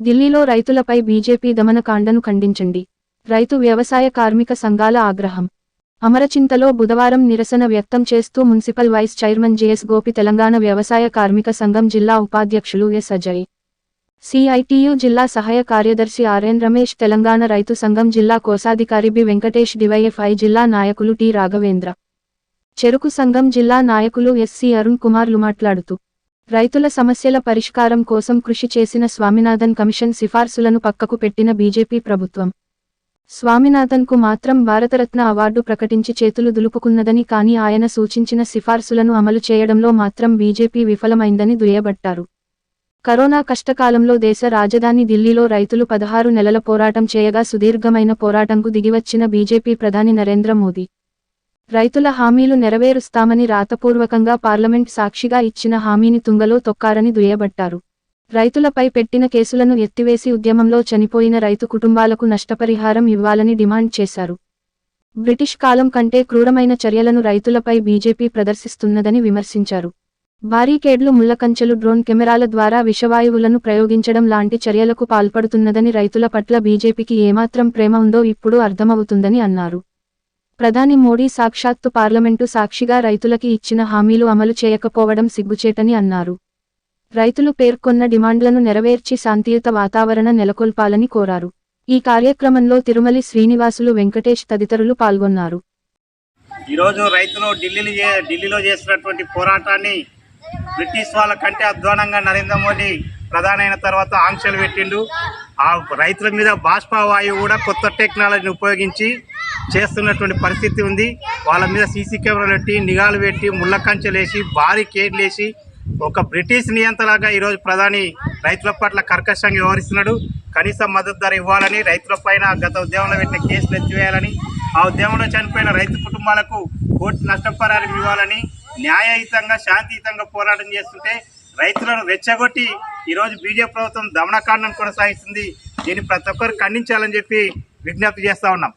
ఢిల్లీలో రైతులపై బీజేపీ దమనకాండను ఖండించండి. రైతు వ్యవసాయ కార్మిక సంఘాల ఆగ్రహం. అమరచింతలో బుధవారం నిరసన వ్యక్తం చేస్తూ municipal vice chairman JS Gopi Telangana వ్యవసాయ కార్మిక సంఘం జిల్లా ఉపాధ్యక్షులు ఎస్ అజయ్. సిఐటియు జిల్లా సహాయ కార్యదర్శి ఆర్ఎన్ రమేష్ తెలంగాణ రైతు సంఘం జిల్లా కోశాధికారి బి వెంకటేష్ డివైఎఫ్ఐ జిల్లా నాయకులు టి రాఘవేంద్ర. చెరుకు సంఘం జిల్లా నాయకులు ఎస్సి అరుణ్ కుమార్లు మాట్లాడుతూ రైతుల సమస్యల పరిష్కారం కోసం కృషి చేసిన స్వామినాథన్ కమిషన్ సిఫార్సులను పక్కకు పెట్టిన బీజేపీ ప్రభుత్వం స్వామినాథన్కు మాత్రం భారతరత్న అవార్డు ప్రకటించి చేతులు దులుపుకున్నదని కానీ ఆయన సూచించిన సిఫార్సులను అమలు చేయడంలో మాత్రం బీజేపీ విఫలమైందని దుయ్యబట్టారు. కరోనా కష్టకాలంలో దేశ రాజధాని ఢిల్లీలో రైతులు పదహారు నెలల పోరాటం చేయగా సుదీర్ఘమైన పోరాటంకు దిగివచ్చిన బీజేపీ ప్రధాని నరేంద్ర మోదీ. రైతుల హామీలు నెరవేరుస్తామని రాతపూర్వకంగా పార్లమెంట్ సాక్షిగా ఇచ్చిన హామీని తుంగలో తొక్కారని దుయ్యబట్టారు. రైతులపై పెట్టిన కేసులను ఎత్తివేసి ఉద్యమంలో చనిపోయిన రైతు కుటుంబాలకు నష్టపరిహారం ఇవ్వాలని డిమాండ్ చేశారు. బ్రిటిష్ కాలం కంటే క్రూరమైన చర్యలను రైతులపై బీజేపీ ప్రదర్శిస్తున్నదని విమర్శించారు. బారీకేడ్లు ముళ్ళకంచెలు డ్రోన్ కెమెరాల ద్వారా విషవాయువులను ప్రయోగించడం లాంటి చర్యలకు పాల్పడుతున్నదని రైతుల పట్ల బీజేపీకి ఏమాత్రం ప్రేమ ఉందో ఇప్పుడు అర్థమవుతుందని అన్నారు. ప్రధాని మోడీ సాక్షాత్తు పార్లమెంటు సాక్షిగా రైతులకి ఇచ్చిన హామీలు అమలు చేయకపోవడం సిగ్గుచేటని అన్నారు. రైతులు పేర్కొన్న డిమాండ్లను నెరవేర్చి శాంతియుత వాతావరణ నెలకొల్పాలని కోరారు. ఈ కార్యక్రమంలో తిరుమలి శ్రీనివాసులు వెంకటేష్ తదితరులు పాల్గొన్నారు. ఈరోజు రైతులు ఢిల్లీలో ఢిల్లీలో చేసినటువంటి పోరాటాన్ని బ్రిటిష్ వాళ్ళ కంటే అధ్వానంగా నరేంద్ర మోడీ ప్రధాని అయిన తర్వాత ఆంక్షలు పెట్టిండు. ఆ రైతుల మీద బాష్పవాయువు కూడా కొత్త టెక్నాలజీని ఉపయోగించి చేస్తున్నటువంటి పరిస్థితి ఉంది. వాళ్ళ మీద సీసీ కెమెరాలు పెట్టి నిఘాలు పెట్టి ముళ్ళ కంచెలు వేసి భారీ కేడ్లు వేసి ఒక బ్రిటిష్ నియంతలాగా ఈరోజు ప్రధాని రైతుల పట్ల కర్కశంగా వ్యవహరిస్తున్నాడు. కనీస మద్దతు ధర ఇవ్వాలని రైతుల పైన గత ఉద్యమంలో పెట్టిన కేసులు ఎత్తివేయాలని ఆ ఉద్యమంలో చనిపోయిన రైతు కుటుంబాలకు కోర్టు నష్టపరిహారం ఇవ్వాలని న్యాయయుతంగా శాంతియుతంగా పోరాటం చేస్తుంటే రైతులను రెచ్చగొట్టి ఈరోజు బీజేపీ ప్రభుత్వం దమనకాండం కొనసాగిస్తుంది. దీన్ని ప్రతి ఒక్కరు ఖండించాలని చెప్పి విజ్ఞప్తి చేస్తూ ఉన్నాం.